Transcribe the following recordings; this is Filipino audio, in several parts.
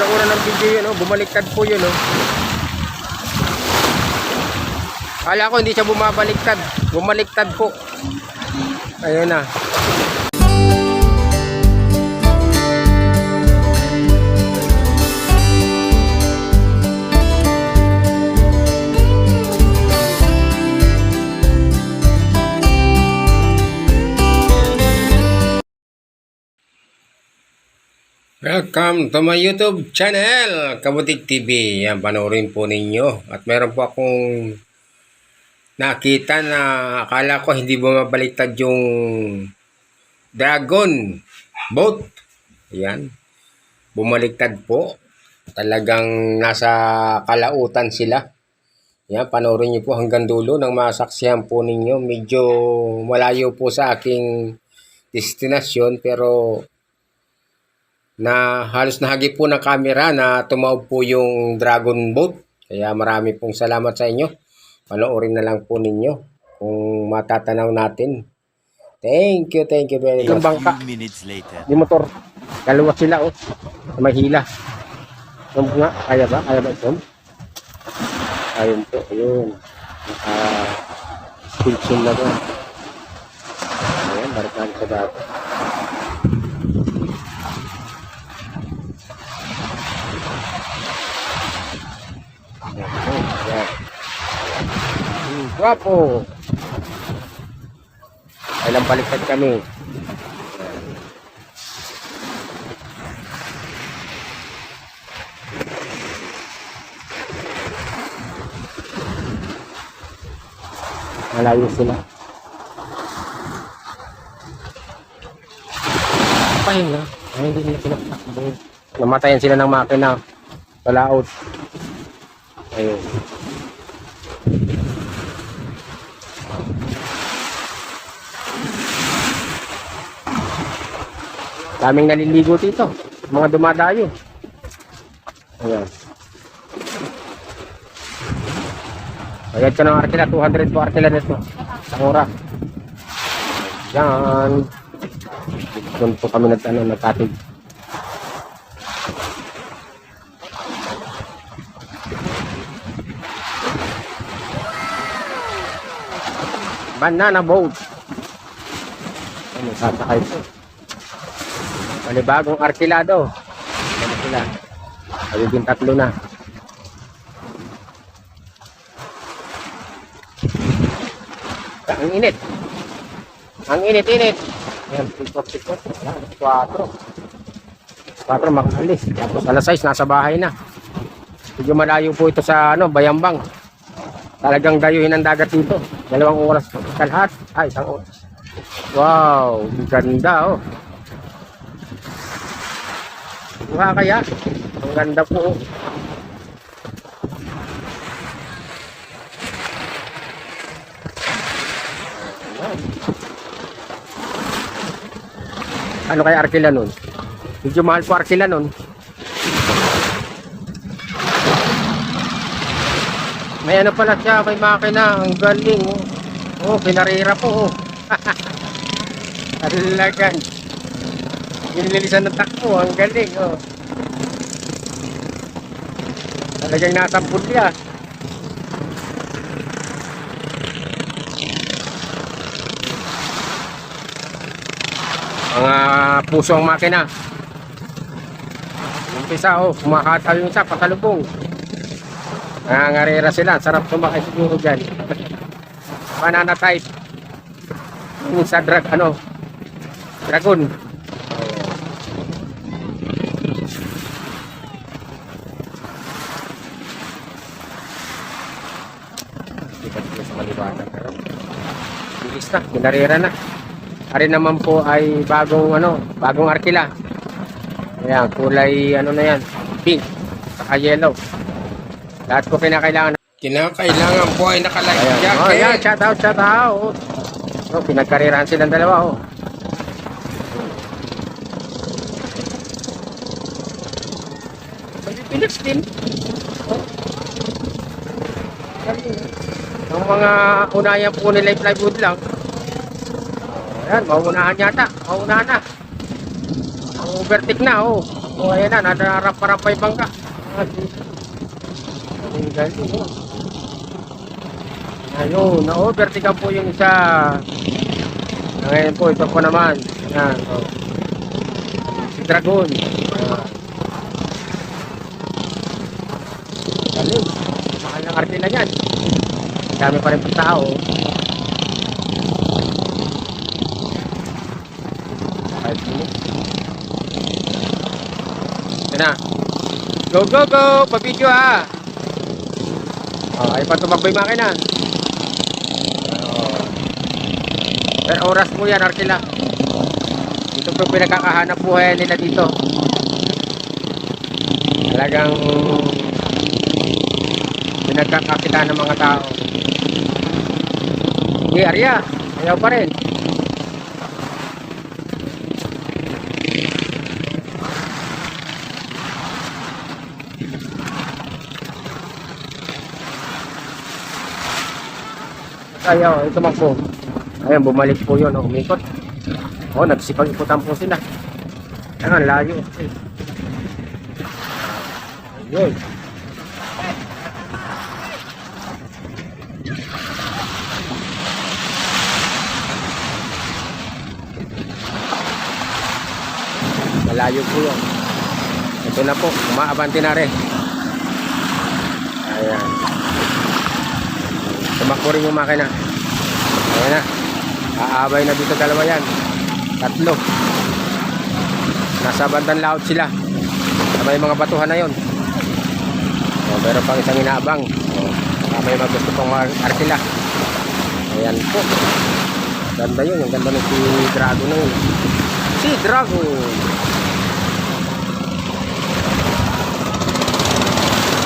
una ng video yun, oh. bumaliktad po yun. Oh. Kala ko hindi siya bumabaliktad. Bumaliktad po. Ayun na. Welcome to my YouTube channel, Kabutik TV. Yan, panoorin po ninyo. At meron po akong nakita na akala ko hindi bumabaliktad yung dragon boat. Yan. Bumaliktad po. Talagang nasa kalautan sila. Yan, panoorin niyo po hanggang dulo ng masaksihan po ninyo. Medyo malayo po sa aking destinasyon pero na halos nahagi po ng camera na tumaob po yung dragon boat. Kaya marami pong salamat sa inyo. Panoorin na lang po ninyo kung matatanaw natin. Thank you, thank you very much. Yung bangka, minutes later. yung motor, dalawa sila oh. May hila. Yung nga, kaya ba? Kaya ba ito? Ayun po, ayun. Naka station na to. Ayan, barikan sa dati. Guwapo! Kailang baliktad kami. Malayo sila. Pahinga. Ay, hindi nila pinagtakbo. Namatayan sila ng makina. Palaot. Ayun. Daming naliligo dito. Mga dumadayo. Ayan. Bayad ka ng arkila, 200 po arkila nito. Sa oras. Yan. Doon po kami nag, ano, nagkatid. Banana boat. Ano, sasakay po. Panibagong arkilado. Ano sila? Magiging tatlo na. Ang init. Ang init-init. Ayan, pikot-pikot. Ayan, 4. 4 makalis. Tapos alas 6, nasa bahay na. Medyo malayo po ito sa ano, Bayambang. Talagang dayuhin ang dagat dito. Dalawang oras kalhat. Ay, isang oras. Wow, ganda oh. Mukha kaya? Ang ganda po. Ano kaya arkila nun? Medyo mahal po arkila nun. May ano pala siya, may makina. Ang galing. Oh, oh pinarira po. Oh. Talagang. Nililisan ng takbo. Ang galing. Oh. Talagang nasa pulya. Mga pusong makina. Umpisa oh, kumakataw yung isa, patalubong. Nangangarera sila, sarap sumakay siguro dyan. Banana type. Yung sa drag, ano, dragon. Lipat ko sa malibatan. Pero, bilis na, ginarera na. Ari naman po ay bagong ano, bagong arkila. Ayan, kulay ano na yan, pink, saka yellow. Lahat po kinakailangan. Kinakailangan po ay nakalife Ayan. jacket. Oh, yan. Shout out, shout out. Oh, pinagkarirahan silang dalawa, oh. Pilipinas din. Oh. Ang mga unayan po nila yung plywood lang. Ayan, mauunahan yata. Mauunahan na. Ang overtake na, oh. O ayan na, nadarap-arap pa bangka. Ah. Ang galing oh. Ayun, na-overtaken po yung isa. Ngayon po, ito po naman. Ayan, oh. Si Dragon. Ah. Galing. Mahal ng artila yan. Dami pa rin po tao. Five minutes. Yan na. Go, go, go! Pa-video ha! Oh, ay pa tumakbo yung makina. Oh. Per oras po yan, Arkila. Ito po yung pinagkakahanap buhay nila dito. Talagang pinagkakakita ng mga tao. Hindi, Arya. Ayaw pa rin. Ayaw, ito man po. Ayun, bumalik po yun. Oh, umikot. Oh, nagsipag-ikutan po sila. Ayun, layo. Ayun. Malayo po yun. Ito na po, umaabante na rin. Ayan. Tumakbo rin yung makina. Ayan na. Aabay na dito dalawa yan. Tatlo. Nasa bandang laot sila. Yung mga batuhan na yon. O, pero pang isang inaabang. O, tama yung mga gusto pang arkila. Ayan po. Ganda yun. Yung ganda ng si Drago na yun. Si Drago.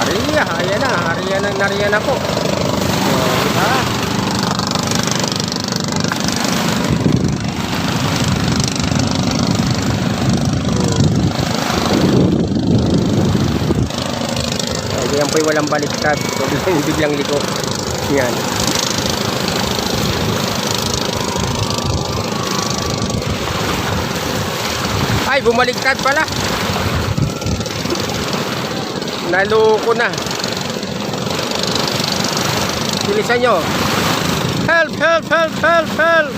Aria. Ayan na. Aria na. Naria na po. O, diba? Ay, yan po'y walang baliktad. So, biglang liko. Yan. Ay, bumaliktad pala. Naloko na. Bilisan nyo. Help, help, help, help, help.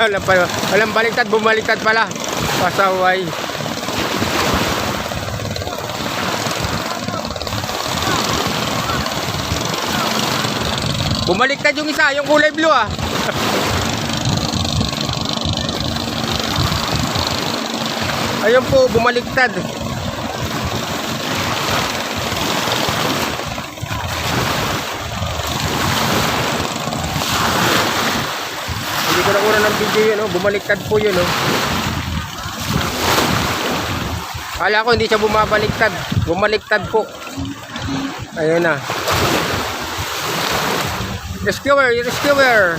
Walang, walang baliktad, bumaliktad pala. Pasaway. Bumaliktad yung isa, yung kulay blue ah. Ayun po, bumaliktad. Hindi ko nakuha ng video yun, oh. bumaliktad po yun. Oh. Kala ko hindi siya bumabaliktad. Bumaliktad po. Ayun na. Rescuer, rescuer.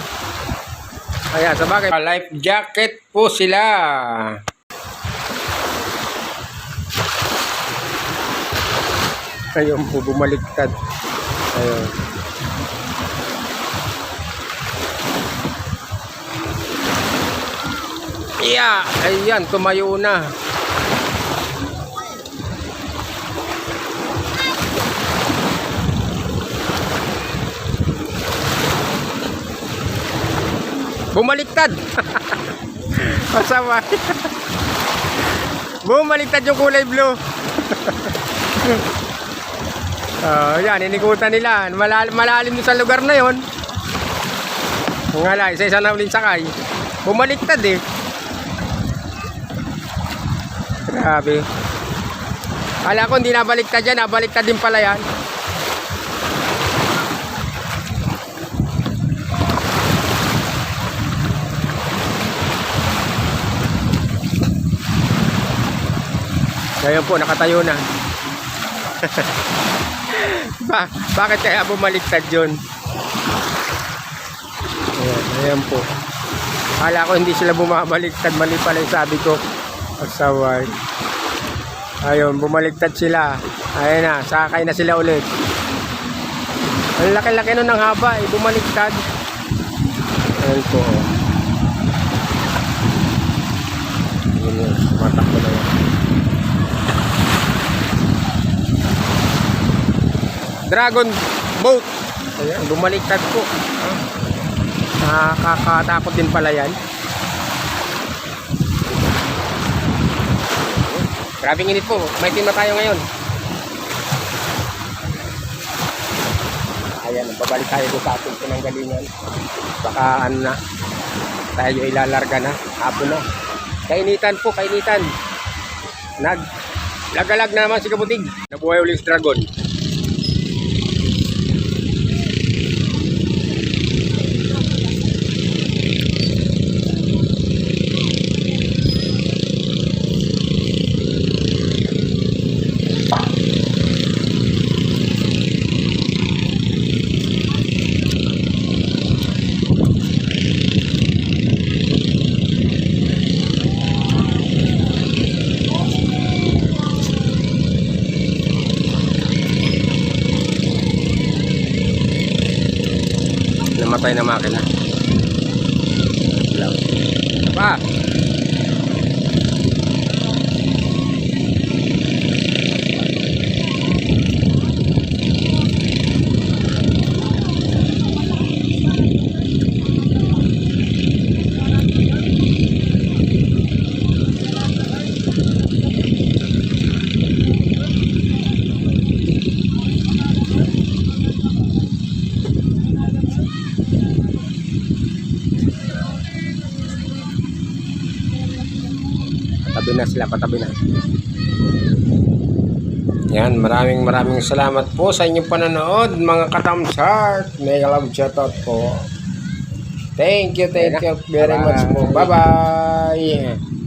Ayan, sa bagay. Life jacket po sila. Ayun po, bumaliktad. Ayun. Yeah, ayan, tumayo na. Bumaliktad. Masama. Bumaliktad yung kulay blue. Oh, yan, inikutan nila. Malalim, malalim sa lugar na yon. Nga lang, isa-isa na ulit sakay. Bumaliktad eh. Grabe. Kala ko hindi nabaliktad yan, nabaliktad din pala yan. Ngayon po, nakatayo na. ba bakit kaya bumaliktad yun? Ayan, ayan po. Kala ko hindi sila bumabaliktad. Mali pala sabi ko. Pasaway. Ayun, bumaligtad sila. Ayun na, sakay na sila ulit. Ang laki-laki nun ng haba, eh, bumaligtad. Ayun po. oh. Yun yun, matakbo na yan. Dragon boat. Ayan, bumaliktad po. Nakakatakot din pala yan. Grabing init po. May team na tayo ngayon. Ayan, babalik tayo doon sa ating pinanggalingan. Baka ano na, tayo ilalarga na. Hapon na. Kainitan po, kainitan. Nag, lagalag naman si Kabutig. Nabuhay ulit si Dragon. Namatay na makina. Lang. Pa. Patabi na sila, patabi na. Yan, maraming maraming salamat po sa inyong panonood, mga katamsart. Mega love shoutout po. Thank you, thank you very much po. Bye-bye.